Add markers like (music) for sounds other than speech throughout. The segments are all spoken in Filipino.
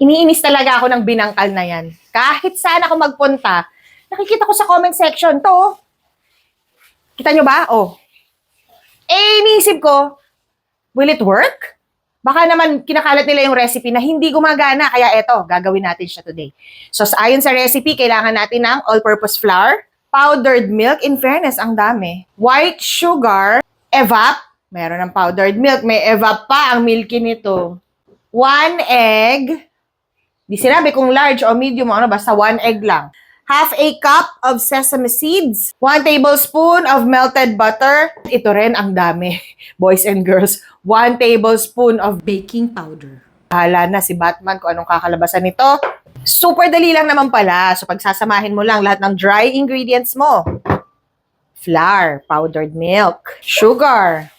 Iniinis talaga ako ng binangkal na yan. Kahit saan ako magpunta, nakikita ko sa comment section to. Kita nyo ba? Oh. Eh, iniisip ko, will it work? Baka naman kinakalat nila yung recipe na hindi gumagana. Kaya eto, gagawin natin siya today. So, ayon sa recipe, kailangan natin ng all-purpose flour, powdered milk, in fairness, ang dami. White sugar, evap, meron ng powdered milk, may evap pa ang milky nito. One egg, di sinabi kung large o medium o ano, basta one egg lang. Half a cup of sesame seeds, one tablespoon of melted butter. Ito rin ang dami, (laughs) boys and girls. One tablespoon of baking powder. Bahala na si Batman kung anong kakalabasan nito. Super dali lang naman pala. So pagsasamahin mo lang lahat ng dry ingredients mo. Flour, powdered milk, sugar.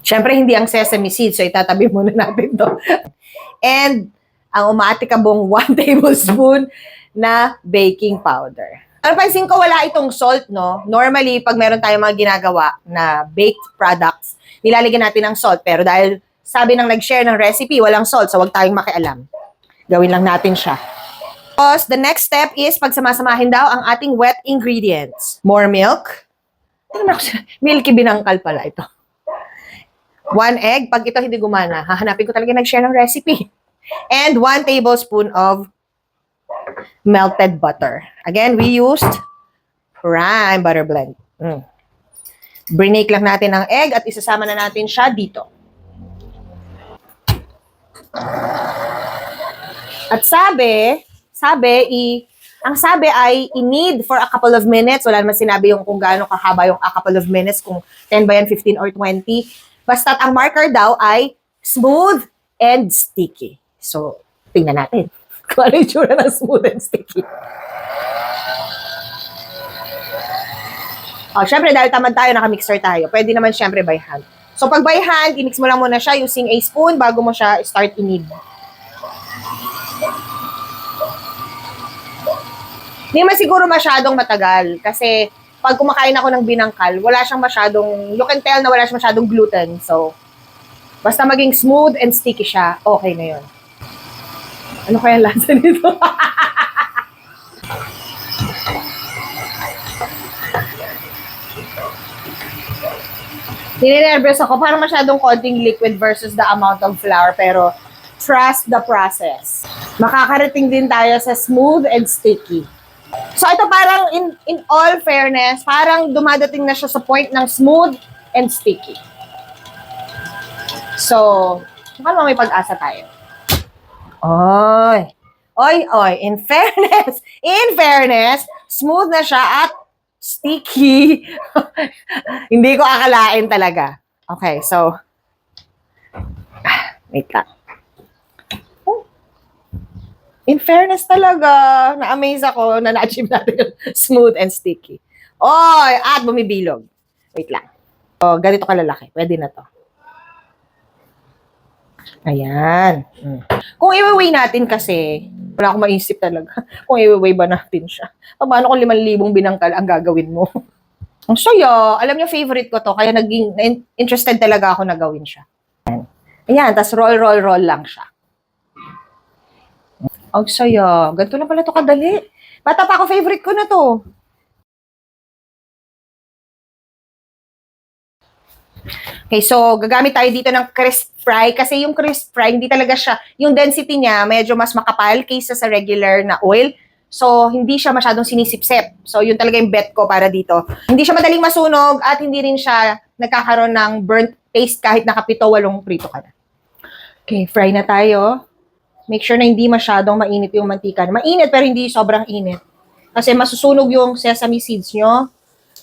Siyempre, hindi ang sesame seeds. So itatabi muna natin to. (laughs) And ang umatikabong 1 (laughs) tablespoon na baking powder. Ano pansin ko, wala itong salt, no? Normally, pag meron tayong mga ginagawa na baked products, nilalagyan natin ng salt. Pero dahil sabi ng nag-share ng recipe, walang salt, so wag tayong makialam. Gawin lang natin siya. Tapos, the next step is pagsamasamahin daw ang ating wet ingredients. More milk. (laughs) Milky binangkal pala ito. One egg. Pag ito hindi gumana, hahanapin ko talaga nag-share ng recipe. And one tablespoon of melted butter. Again, we used prime butter blend. Mm. Brinake lang natin ang egg at isasama na natin siya dito. At sabi, sabi, i, ang sabi ay i-need for a couple of minutes. Wala naman sinabi yung kung gaano kahaba yung a couple of minutes, kung 10 ba yan, 15 or 20. Basta't ang marker daw ay smooth and sticky. So, tingnan natin (laughs) kung ano yung tsura ng smooth and sticky. Oh, syempre, dahil tamad tayo, naka-mixer tayo, pwede naman syempre by hand. So, pag by hand, i-mix mo lang muna siya using a spoon bago mo siya start i-knead. Hindi man siguro masyadong matagal kasi pag kumakain ako ng binangkal, wala siyang masyadong, you can tell na wala siyang masyadong gluten. So, basta maging smooth and sticky siya, okay na yun. Ano kaya lasa nito? (laughs) Ninenervous ako. Parang masyadong konting liquid versus the amount of flour. Pero, trust the process. Makakarating din tayo sa smooth and sticky. So, ito parang in, in all fairness, parang dumadating na siya sa point ng smooth and sticky. So, mukhang may pag-asa tayo. Oy. Oy, oy. In fairness, (laughs) in fairness, smooth na siya at sticky. (laughs) Hindi ko akalain talaga. Okay, so, (sighs) wait lang. Oh. In fairness talaga, na-amaze ako na na-achieve natin yung (laughs) smooth and sticky. Oy, at bumibilog. Wait lang. Oh, ganito kalalaki. Pwede na to. Ayan. Mm. Kung i-weigh natin kasi, wala akong maisip talaga. (laughs) Kung i-weigh ba natin siya. Paano kung 5,000 binangkal ang gagawin mo? (laughs) Ang saya. Alam niyo, favorite ko to. Kaya naging in- interested talaga ako na gawin siya. Ayan. Ayan, tas roll, roll, roll lang siya. Ang saya. Ganito lang pala to kadali. Bata pa ako, favorite ko na to. Okay, so gagamit tayo dito ng crisp fry kasi yung crisp fry, hindi talaga siya, yung density niya medyo mas makapal kaysa sa regular na oil. So, hindi siya masyadong sinisipsip. So, yun talaga yung bet ko para dito. Hindi siya madaling masunog at hindi rin siya nagkakaroon ng burnt taste kahit nakapito, walong prito ka na. Okay, fry na tayo. Make sure na hindi masyadong mainit yung mantika. Mainit pero hindi sobrang init. Kasi masusunog yung sesame seeds nyo.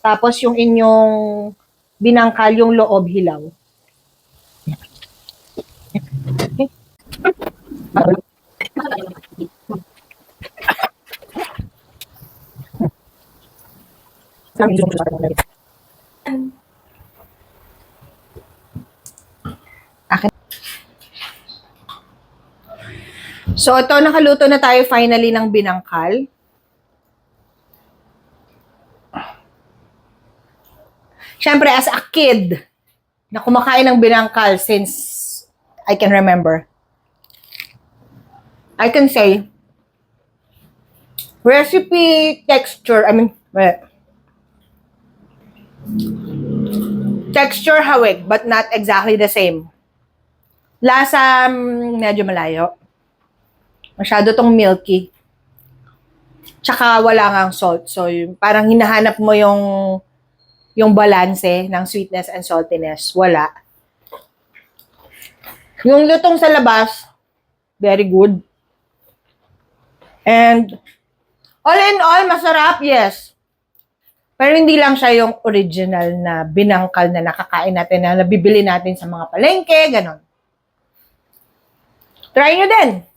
Tapos yung inyong binangkal yung loob hilaw. Akin. So, ito, nakaluto na tayo finally ng binangkal. Siyempre, as a kid, na kumakain ng binangkal since I can remember. I can say, recipe, texture, I mean, wait. texture hawig, but not exactly the same. Lasa, mm, medyo malayo. Masyado tong milky. Tsaka wala nga salt. So, yung, parang hinahanap mo yung yung balanse ng sweetness and saltiness. Wala. Yung lutong sa labas, very good. And all in all, masarap, yes. Pero hindi lang siya yung original na binangkal na nakakain natin na nabibili natin sa mga palengke, ganon. Try nyo din.